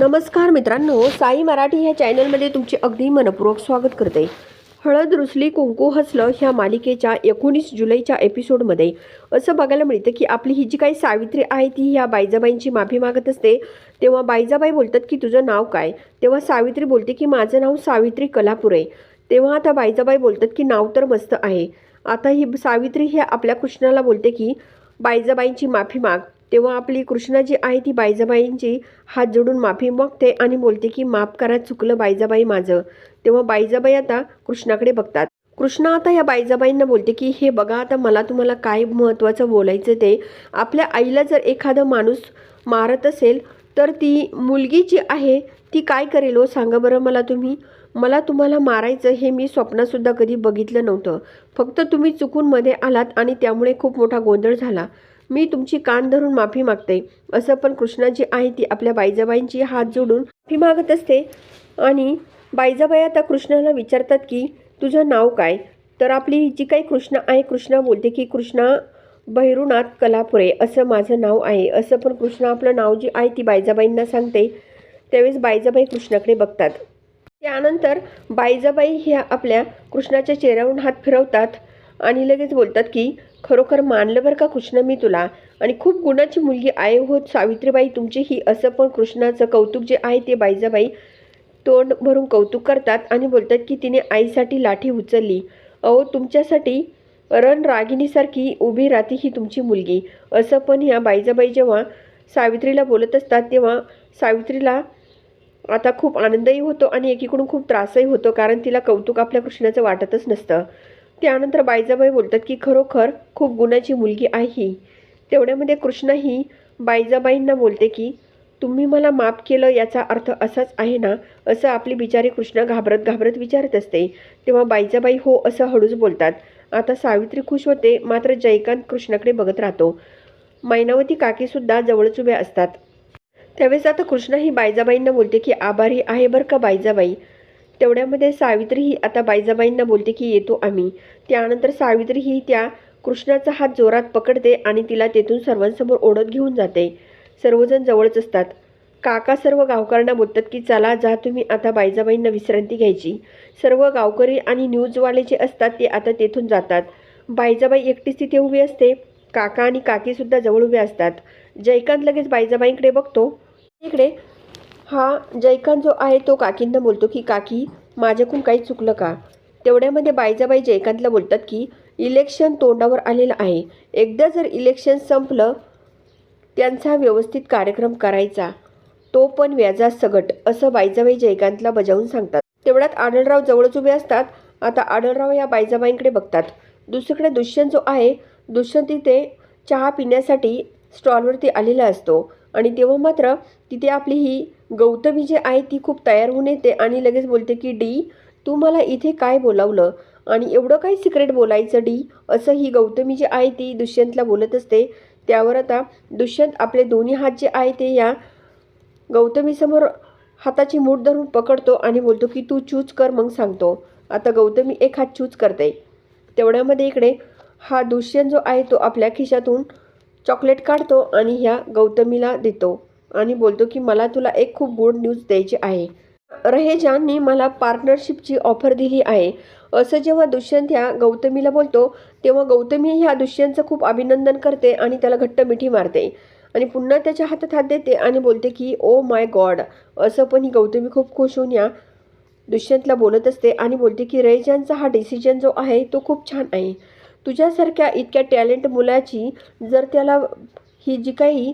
नमस्कार मित्रांनो साई मराठी ह्या चॅनलमध्ये तुमचे अगदी मनपूर्वक स्वागत करते. हळद रुसली कुंकू हसलं ह्या मालिकेच्या एकोणीस जुलैच्या एपिसोडमध्ये असं बघायला मिळतं की आपली ही जी काही सावित्री आहे ती ह्या बायजाबाईंची माफी मागत असते. तेव्हा बायजाबाई बोलतात की तुझं नाव काय? तेव्हा सावित्री बोलते की माझं नाव सावित्री कलापुरे. तेव्हा आता बायजाबाई बोलतात की नाव तर मस्त आहे. आता ही सावित्री ही आपल्या कृष्णाला बोलते की बायजाबाईंची माफी माग. तेव्हा आपली कृष्णा जी आहे ती बायजाबाईंची हात जोडून माफी मागते आणि बोलते की माफ करा चुकलं बायजाबाई माझं. तेव्हा बायजाबाई आता कृष्णाकडे बघतात. कृष्णा आता या बायजाबाईंना बोलते की हे बघा आता मला तुम्हाला काय महत्त्वाचं बोलायचं ते. आपल्या आईला जर एखादा माणूस मारत असेल तर ती मुलगी जी आहे ती काय करेल हो? सांगा बरं मला तुम्ही. मला तुम्हाला मारायचं हे मी स्वप्नातसुद्धा कधी बघितलं नव्हतं. फक्त तुम्ही चुकून मध्ये आलात आणि त्यामुळे खूप मोठा गोंधळ झाला. मी तुमची कान धरून माफी मागते. असं पण कृष्णा जी आहे ती आपल्या बाईजाबाईंची हात जोडून माफी मागत असते. आणि बायजाबाई आता कृष्णाला विचारतात की तुझं नाव काय? तर आपली जी काही कृष्णा आहे कृष्णा बोलते की कृष्णा भैरूनाथ कलापुरे असं माझं नाव आहे. असं पण कृष्णा आपलं नाव जी आहे ती बायजाबाईंना सांगते. त्यावेळेस बायजाबाई कृष्णाकडे बघतात. त्यानंतर बायजाबाई ह्या आपल्या कृष्णाच्या चेहऱ्यावरून हात फिरवतात आणि लगेच बोलतात की खरोखर मानलं बरं का कृष्ण मी तुला? आणि खूप गुणाची मुलगी आहे होत सावित्रीबाई तुमची ही असं पण कृष्णाचं कौतुक जे आहे ते बाईजाबाई तोंड भरून कौतुक करतात आणि बोलतात की तिने आईसाठी लाठी उचलली. अहो तुमच्यासाठी रण रागिणीसारखी उभी राहते ही तुमची मुलगी. असं पण ह्या बाईजाबाई जेव्हा सावित्रीला बोलत असतात तेव्हा सावित्रीला आता खूप आनंदही होतो आणि एकीकडून खूप त्रासही होतो कारण तिला कौतुक आपल्या कृष्णाचं वाटतच नसतं. त्यानंतर बायजाबाई बोलतात की खरोखर खूप गुणाची मुलगी आहे. ही तेवढ्यामध्ये कृष्ण ही बायजाबाईंना बोलते की तुम्ही मला माफ केलं याचा अर्थ असाच आहे ना? असं आपली बिचारी कृष्ण घाबरत घाबरत विचारत असते. तेव्हा बायजाबाई हो असं हळूच बोलतात. आता सावित्री खुश होते मात्र जयकांत कृष्णाकडे बघत राहतो. मैनावती काकीसुद्धा जवळच उभ्या असतात. त्यावेळेस आता कृष्णा ही बायजाबाईंना बोलते की आभारी आहे बरं का बायजाबाई तेवढ्यामध्ये सावित्री ही आता बाईजाबाईंना बोलते की येतो आम्ही. त्यानंतर सावित्री ही त्या कृष्णाचा हात जोरात पकडते आणि तिला तेथून सर्वांसमोर ओढत घेऊन जाते. सर्वजण जवळच असतात. काका सर्व गावकऱ्यांना बोलतात की चला जा तुम्ही आता बाईजाबाईंना विश्रांती घ्यायची. सर्व गावकरी आणि न्यूजवाले जे असतात ते आता तेथून जातात. बाईजाबाई एकटीच तिथे उभी असते. काका आणि काकीसुद्धा जवळ उभे असतात. जयकांत लगेच बाईजाबाईंकडे बघतो. इकडे हा जयकांत जो आहे तो काकींना बोलतो की काकी माझ्याकडून काही चुकलं का? तेवढ्यामध्ये बायजाबाई जयकांतला बोलतात की इलेक्शन तोंडावर आलेलं आहे. एकदा जर इलेक्शन संपलं त्यांचा व्यवस्थित कार्यक्रम करायचा. तो पण व्याजासगट असं बायजाबाई जयकांतला बजावून सांगतात. तेवढ्यात आढळराव जवळच उभे असतात. आता आढळराव या बायजाबाईंकडे बघतात. दुसरीकडे दुष्यंत जो आहे दुष्यंत तिथे चहा पिण्यासाठी स्टॉलवरती आलेला असतो. आणि तेव्हा मात्र तिथे आपली ही गौतमी जी आहे ती खूप तयार होऊन येते आणि लगेच बोलते की डी तू मला इथे काय बोलावलं? आणि एवढं काय सिक्रेट बोलायचं डी? असं ही गौतमी जी आहे ती दुष्यंतला बोलत असते. त्यावर आता दुष्यंत आपले दोन्ही हात जे आहे ते या गौतमीसमोर हाताची मूठ धरून पकडतो आणि बोलतो की तू चूज कर मग सांगतो. आता गौतमी एक हात चूज करते. तेवढ्यामध्ये इकडे हा दुष्यंत जो आहे तो आपल्या खिशातून चॉकलेट काढतो आणि ह्या गौतमीला देतो. आणि बोलतो की मला तुला एक खूप गुड न्यूज द्यायची आहे. रहेजांनी मला पार्टनरशिपची ऑफर दिली आहे. असं जेव्हा दुष्यंत ह्या गौतमीला बोलतो तेव्हा गौतमी ह्या दुष्यंतचं खूप अभिनंदन करते आणि त्याला घट्ट मिठी मारते. आणि पुन्हा त्याच्या हातात हात देते आणि बोलते की ओ माय गॉड असं पण ही गौतमी खूप खुश होऊन या दुष्यंतला बोलत असते आणि बोलते की रहेजांचा हा डिसिजन जो आहे तो खूप छान आहे. तुझ्यासारख्या इतक्या टॅलेंट मुलाची जर त्याला ही जी काही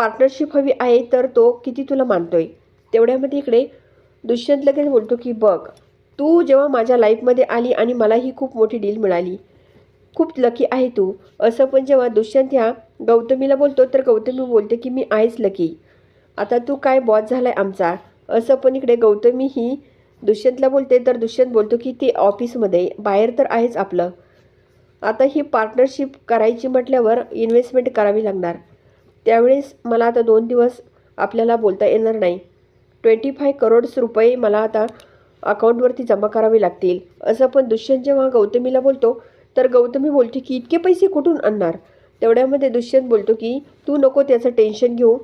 पार्टनरशिप हवी आहे तर तो किती तुला मानतोय? तेवढ्यामध्ये इकडे दुष्यंत लगेच बोलतो की बघ तू जेव्हा माझ्या लाईफमध्ये आली आणि मला ही खूप मोठी डील मिळाली. खूप लकी आहे तू. असं पण जेव्हा दुष्यंत ह्या गौतमीला बोलतो तर गौतमी बोलते की मी आहेच लकी आता तू काय बॉस झालाय आमचा? असं पण इकडे गौतमी ही दुष्यंतला बोलते तर दुष्यंत बोलतो की ते ऑफिसमध्ये बाहेर तर आहेच आपलं. आता ही पार्टनरशिप करायची म्हटल्यावर इन्व्हेस्टमेंट करावी लागणार. त्यावेळेस मला आता दोन दिवस आपल्याला बोलता येणार नाही. ट्वेंटी फाय करोड्स रुपये मला आता अकाउंटवरती जमा करावे लागतील. असं पण दुष्यंत जेव्हा गौतमीला बोलतो तर गौतमी बोलते की इतके पैसे कुठून आणणार? तेवढ्यामध्ये दुष्यंत बोलतो की तू नको त्याचं टेन्शन घेऊ.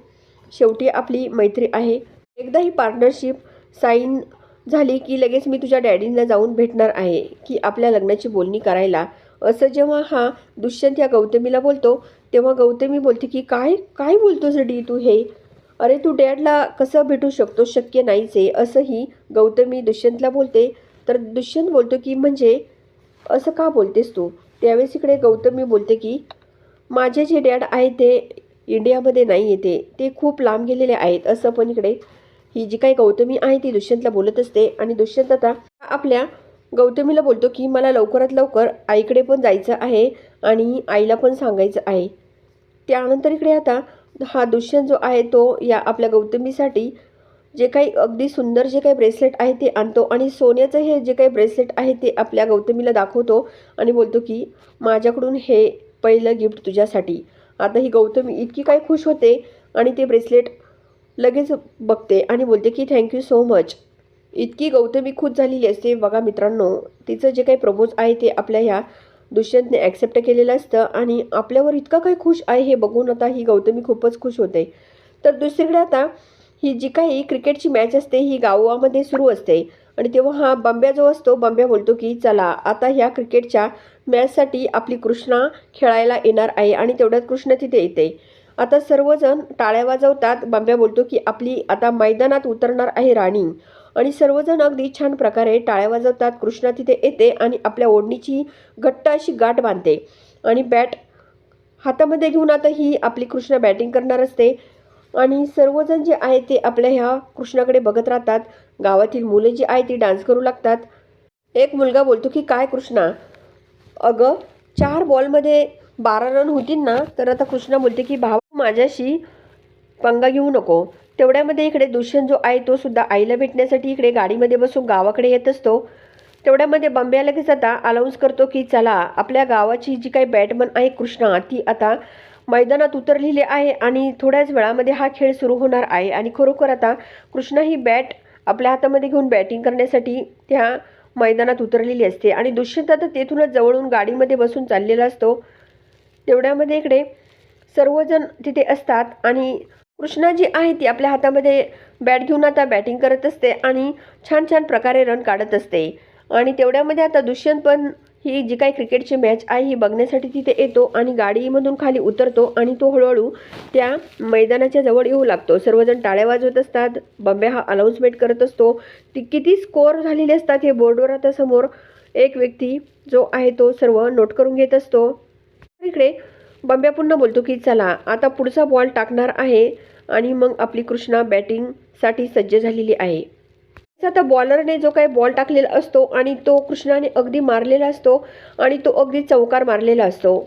शेवटी आपली मैत्री आहे. एकदा ही पार्टनरशिप साईन झाली की लगेच मी तुझ्या डॅडींना जाऊन भेटणार आहे की आपल्या लग्नाची बोलणी करायला. असं जेव्हा हा दुष्यंत या गौतमीला बोलतो तेव्हा गौतमी बोलते की काय काय बोलतोस डी तू हे? अरे तू डॅडला कसं भेटू शकतो शक्य नाहीच आहे. असंही गौतमी दुष्यंतला बोलते. तर दुष्यंत बोलतो की म्हणजे असं का बोलतेस तू? त्यावेळेस इकडे गौतमी बोलते की माझे जे डॅड आहेत ते इंडियामध्ये नाही येते ते खूप लांब गेलेले आहेत. असं पण इकडे ही जी काही गौतमी आहे ती दुष्यंतला बोलत असते. आणि दुष्यंत आता आपल्या गौतमीला बोलतो की मला लवकरात लवकर आईकडे पण जायचं आहे आणि आईला पण सांगायचं आहे. त्यानंतर इकडे आता हा दुष्यंत जो आहे तो या आपल्या गौतमीसाठी जे काही अगदी सुंदर जे काही ब्रेसलेट आहे ते आणतो आणि सोन्याचं हे जे काही ब्रेसलेट आहे ते आपल्या गौतमीला दाखवतो आणि बोलतो की माझ्याकडून हे पहिलं गिफ्ट तुझ्यासाठी. आता ही गौतमी इतकी काही खुश होते आणि ते ब्रेसलेट लगेच बघते आणि बोलते की थँक्यू सो मच इतकी गौतमी खुद झालेली असते. बघा मित्रांनो तिचं जे काही प्रपोज आहे ते आपल्या ह्या दुष्यंतने ॲक्सेप्ट केलेलं असतं आणि आपल्यावर इतका काही खुश आहे हे बघून आता ही गौतमी खूपच खुश होते. तर दुसरीकडे आता ही जी काही क्रिकेटची मॅच असते ही गावामध्ये सुरू असते आणि तेव्हा हा बंब्या जो असतो. बंब्या बोलतो की चला आता ह्या क्रिकेटच्या मॅचसाठी आपली कृष्णा खेळायला येणार आहे आणि तेवढ्यात कृष्ण तिथे येते. आता सर्वजण टाळ्या वाजवतात. बंब्या बोलतो की आपली आता मैदानात उतरणार आहे राणी. आणि सर्वजण अगदी छान प्रकारे टाळ्या वाजवतात. कृष्णा तिथे येते आणि आपल्या ओढणीची घट्ट अशी गाठ बांधते. आणि बॅट हातामध्ये घेऊन आता ही आपली कृष्णा बॅटिंग करणार असते. आणि सर्वजण जे आहे ते आपल्या ह्या कृष्णाकडे बघत राहतात. गावातील मुले जी आहे ती डान्स करू लागतात. एक मुलगा बोलतो की काय कृष्णा? अगं चार बॉलमध्ये बारा रन होतील ना? तर आता कृष्णा बोलते की भाव माझ्याशी पंगा घेऊ नको. तेवढ्यामध्ये इकडे दुष्यंत जो आहे तो सुद्धा आईला भेटण्यासाठी इकडे गाडीमध्ये बसून गावाकडे येत असतो. तेवढ्यामध्ये बंब्या लगेच आता अनाऊन्स करतो की चला आपल्या गावाची जी काही बॅटमन आहे कृष्णा ती आता मैदानात उतरलेली आहे आणि थोड्याच वेळामध्ये हा खेळ सुरू होणार आहे. आणि खरोखर आता कृष्णा ही बॅट आपल्या हातामध्ये घेऊन बॅटिंग करण्यासाठी त्या मैदानात उतरलेली असते. आणि दुष्यंत आता तेथूनच जवळून गाडीमध्ये बसून चाललेला असतो. तेवढ्यामध्ये इकडे सर्वजण तिथे असतात आणि कृष्णा जी आहे ती आपल्या हातामध्ये बॅट घेऊन आता बॅटिंग करत असते आणि छान छान प्रकारे रन काढत असते. आणि तेवढ्यामध्ये आता दुष्यंत पण ही जी काही क्रिकेटची मॅच आहे ही बघण्यासाठी तिथे येतो आणि गाडीमधून खाली उतरतो आणि तो हळूहळू त्या मैदानाच्या जवळ येऊ लागतो. सर्वजण टाळ्या वाजवत असतात बंब्या हा अनाऊन्समेंट करत असतो. ती किती स्कोअर झालेले असतात हे बोर्डवर आता समोर एक व्यक्ती जो आहे तो सर्व नोट करून घेत असतो. इकडे बंब्या पुन्हा बोलतो की चला आता पुढचा बॉल टाकणार आहे आणि मग आपली कृष्णा बॅटिंगसाठी सज्ज झालेली आहे. आता बॉलरने जो काही बॉल टाकलेला असतो आणि तो कृष्णाने अगदी मारलेला असतो आणि तो अगदी चौकार मारलेला असतो.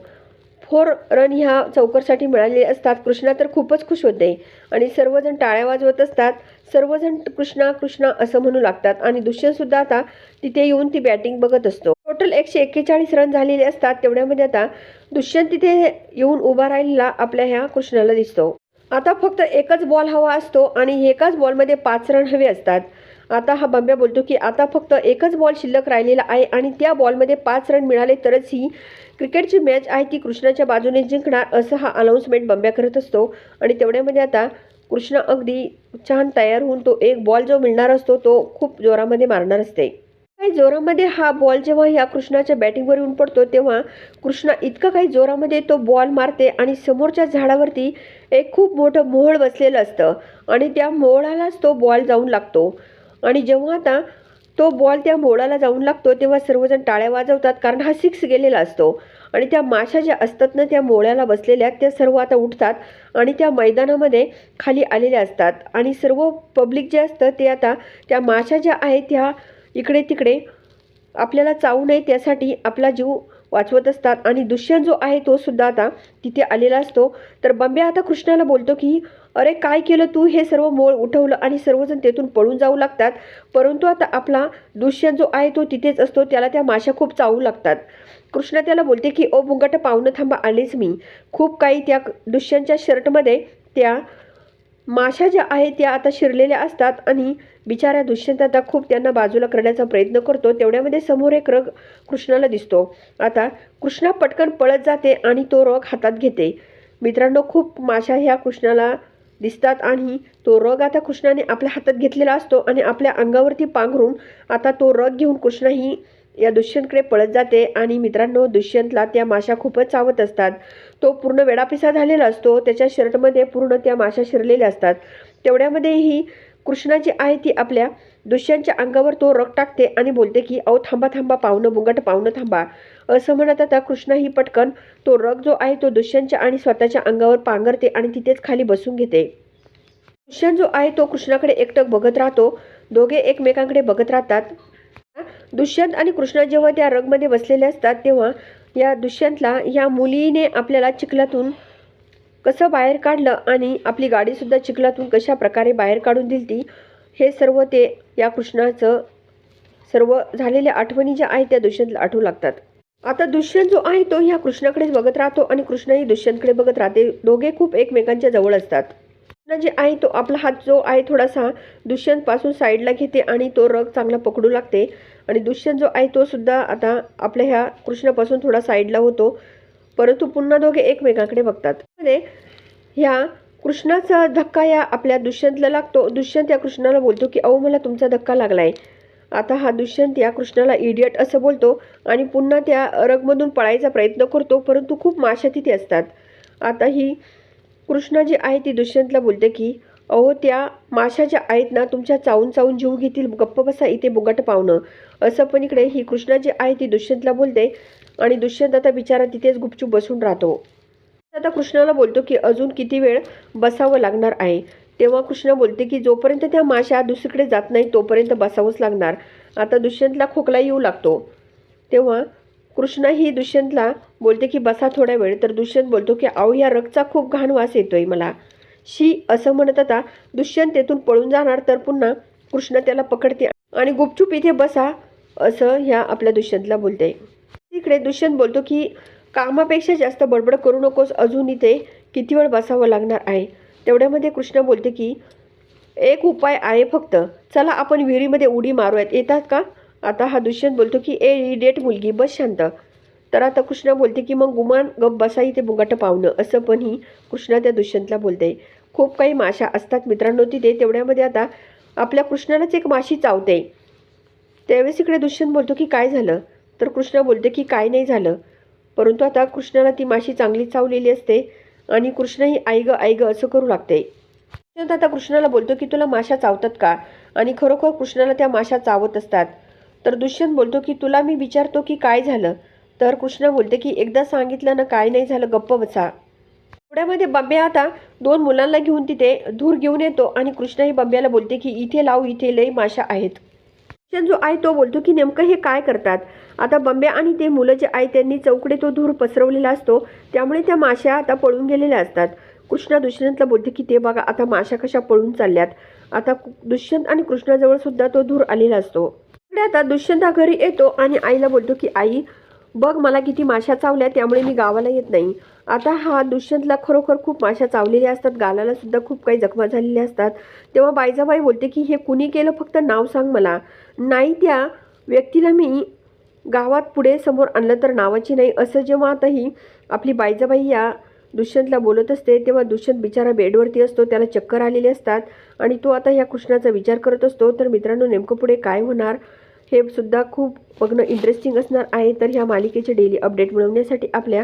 फोर रन ह्या चौकरसाठी मिळालेले असतात. कृष्णा तर खूपच खुश होते आणि सर्वजण टाळ्या वाजवत असतात. सर्वजण कृष्णा कृष्णा असं म्हणू लागतात आणि दुष्यंतसुद्धा आता तिथे येऊन ती बॅटिंग बघत असतो. टोटल एकशे एक्केचाळीस रन झालेले असतात. तेवढ्यामध्ये आता दुष्यंत तिथे येऊन उभा राहिलेला आपल्या ह्या कृष्णाला दिसतो. आता फक्त एकच बॉल हवा असतो आणि एकाच बॉलमध्ये पाच रन हवे असतात. आता हा बंब्या बोलतो की आता फक्त एकच बॉल शिल्लक राहिलेला आहे आणि त्या बॉलमध्ये पाच रन मिळाले तरच ही क्रिकेटची मॅच आहे ती कृष्णाच्या बाजूने जिंकणार असं हा अनाऊन्समेंट बंब्या करत असतो. आणि तेवढ्यामध्ये आता कृष्णा अगदी छान तयार होऊन तो एक बॉल जो मिळणार असतो तो खूप जोरामध्ये मारणार असते. काही जोरामध्ये हा बॉल जेव्हा ह्या कृष्णाच्या बॅटिंगवर येऊन पडतो तेव्हा कृष्णा इतका काही जोरामध्ये तो बॉल मारते आणि समोरच्या झाडावरती एक खूप मोठं मोहळ बसलेलं असतं आणि त्या मोहळालाच तो बॉल जाऊन लागतो. आणि जेव्हा आता तो बॉल त्या मोळाला जाऊन लागतो तेव्हा सर्वजण टाळ्या वाजवतात कारण हा सिक्स गेलेला असतो. आणि त्या माशा ज्या असतात ना त्या मोळ्याला बसलेल्या त्या सर्व आता उठतात आणि त्या मैदानामध्ये खाली आलेल्या असतात. आणि सर्व पब्लिक जे असतं ते आता त्या माशा ज्या आहेत त्या इकडे तिकडे आपल्याला चावू नये त्यासाठी आपला जीव वाचवत असतात. आणि दुष्यंत जो आहे तो सुद्धा आता तिथे आलेला असतो. तर बंब्या आता कृष्णाला बोलतो की अरे काय केलं तू? हे सर्व मोळ उठवलं आणि सर्वजण तेथून पळून जाऊ लागतात. परंतु आता आपला दुष्यंत जो आहे तो तिथेच असतो. त्याला त्या माशा खूप चावू लागतात. कृष्णा त्याला बोलते की ओ मुंगट पाहुणं थांबा आलेच मी. खूप काही त्या दुष्यंतच्या शर्टमध्ये त्या माशा ज्या आहेत त्या आता शिरलेल्या असतात. आणि बिचाऱ्या दुष्यंत आता खूप त्यांना बाजूला करण्याचा प्रयत्न करतो. तेवढ्यामध्ये समोर एक रग कृष्णाला दिसतो. आता कृष्णा पटकन पळत जाते आणि तो रग हातात घेते. मित्रांनो खूप माशा ह्या कृष्णाला दिसतात आणि तो रग आता कृष्णाने आपल्या हातात घेतलेला असतो आणि आपल्या अंगावरती पांघरून आता तो रग घेऊन कृष्णा ही या दुष्यंतकडे पळत जाते आणि मित्रांनो दुष्यंतला त्या माशा खूपच चावत असतात. तो पूर्ण वेडापिसा झालेला असतो. त्याच्या शर्टमध्ये पूर्ण त्या माशा शिरलेल्या असतात. तेवढ्यामध्येही जी आहे ती आपल्या दुष्यांच्या अंगावर तो रग टाकते आणि बोलते की अहो थांबा थांबा पाहुणं मुंगट पाहुणं थांबा. असं म्हणत आता कृष्णा ही पटकन तो रग जो आहे तो दुष्यांच्या आणि स्वतःच्या अंगावर पांघरते आणि तिथेच खाली बसून घेते. दुष्यंत जो आहे तो कृष्णाकडे एकटक बघत राहतो. दोघे एकमेकांकडे बघत राहतात. दुष्यंत आणि कृष्णा जेव्हा त्या रगमध्ये बसलेले असतात तेव्हा या दुष्यंतला या मुलीने आपल्याला चिखलातून कसं बाहेर काढलं आणि आपली गाडीसुद्धा चिखलातून कशा प्रकारे बाहेर काढून दिली ती हे सर्व ते या कृष्णाचं सर्व झालेल्या आठवणी ज्या आहेत त्या दुष्यंतला आठवू लागतात. आता दुष्यंत जो आहे तो ह्या कृष्णाकडेच बघत राहतो आणि कृष्णही दुष्यंतकडे बघत राहते. दोघे खूप एकमेकांच्या जवळ असतात. कृष्ण जे आहे तो आपला हात जो आहे थोडासा दुष्यंतपासून साईडला घेते आणि तो रग चांगला पकडू लागते. आणि दुष्यंत जो आहे तो सुद्धा आता आपल्या ह्या कृष्णापासून थोडा साईडला होतो. परंतु पुन्हा दोघे एकमेकांकडे बघतात. मध्ये ह्या कृष्णाचा धक्का या आपल्या दुष्यंतला लागतो. दुष्यंत या कृष्णाला बोलतो की अहो मला तुमचा धक्का लागलाय. आता हा दुष्यंत या कृष्णाला इडियट असं बोलतो आणि पुन्हा त्या रगमधून पळायचा प्रयत्न करतो परंतु खूप माशा तिथे असतात. आता ही कृष्णा जी आहे ती दुष्यंतला बोलते की अहो त्या माशा ज्या आहेत ना तुमच्या चावून चावून जीव घेतील गप्प बसा इथे बुगट पावणं. असं पण इकडे ही कृष्णा जी आहे ती दुष्यंतला बोलते. आणि दुष्यंत आता बिचारा तिथेच गुपचूप बसून राहतो. आता कृष्णाला बोलतो की अजून किती वेळ बसावं लागणार आहे? तेव्हा कृष्ण बोलते की जोपर्यंत त्या माशा दुसरीकडे जात नाही तोपर्यंत बसावंच लागणार. आता दुष्यंतला खोकला येऊ लागतो. तेव्हा कृष्ण ही दुष्यंतला बोलते की बसा थोड्या वेळ. तर दुष्यंत बोलतो की अहो या रगचा खूप घाण वास येतोय मला. शी असं म्हणत आता दुष्यंत तेथून पळून जाणार तर पुन्हा कृष्ण त्याला पकडते आणि गुपचूप इथे बसा असं ह्या आपल्या दुष्यंतला बोलते. तिकडे दुष्यंत बोलतो की कामापेक्षा जास्त बडबड करू नकोस. अजून इथे किती वेळ बसावं लागणार आहे? तेवढ्यामध्ये कृष्ण बोलते की एक उपाय आहे फक्त. चला आपण विहिरीमध्ये उडी मारूयात. येतात का? आता हा दुष्यंत बोलतो की ए ही डेट मुलगी बस शांत. तर आता कृष्णा बोलते की मग गुमान गप बसा इथे बुंगाट पाहुणं असं पण ही कृष्णा त्या दुष्यंतला बोलते. खूप काही माशा असतात मित्रांनो तिथे. तेवढ्यामध्ये आता आपल्या कृष्णालाच एक माशी चावते. त्यावेळेस इकडे दुष्यंत बोलतो की काय झालं? तर कृष्ण बोलते की काय नाही झालं. परंतु आता कृष्णाला ती माशी चांगली चावलेली असते आणि कृष्णही आईग आईग असं करू लागते. त्यानंतर आता कृष्णाला बोलतो की तुला माशा चावतात का? आणि खरोखर कृष्णाला त्या माशा चावत असतात. तर दुष्यंत बोलतो की तुला मी विचारतो की काय झालं? तर कृष्ण बोलते की एकदा सांगितलं ना काय नाही झालं गप्प बसा. पुण्यामध्ये बंब्या आता दोन मुलांना घेऊन तिथे धूर घेऊन येतो आणि कृष्ण ही बंब्याला बोलते की इथे लाव इथे लई माशा आहेत. जो आहे तो बोलतो की नेमकं हे काय करतात? आता बंब्या आणि ते मुलं जे आहे त्यांनी चौकडे तो धूर पसरवलेला असतो. त्यामुळे त्या माश्या आता पळून गेलेल्या असतात. कृष्णा दुष्यंतला बोलते की ते बघा आता माशा कशा पळून चालल्यात. आता दुष्यंत आणि कृष्णाजवळ सुद्धा तो धूर आलेला असतो. आता दुष्यंत हा घरी येतो आणि आईला बोलतो की आई बघ मला किती माशा चावल्या त्यामुळे मी गावाला येत नाही. आता हा दुष्यंतला खरोखर खूप माशा चावलेल्या असतात. गालाला सुद्धा खूप काही जखमा झालेल्या असतात. तेव्हा बायजाबाई बोलते की हे कुणी केलं? फक्त नाव सांग मला. नाही त्या व्यक्तीला मी गावात पुढे समोर आणलं तर नावाची नाही. असं जेव्हा आताही आपली बायजाबाई या दुष्यंतला बोलत असते तेव्हा दुष्यंत बिचारा बेडवरती असतो त्याला चक्कर आलेले असतात आणि तो आता या कृष्णाचा विचार करत असतो. तर मित्रांनो नेमकं पुढे काय होणार? हे सुद्धा खूप बघणं इंटरेस्टिंग असणार आहे. तर ह्या मालिकेचे डेली अपडेट मिळवण्यासाठी आपल्या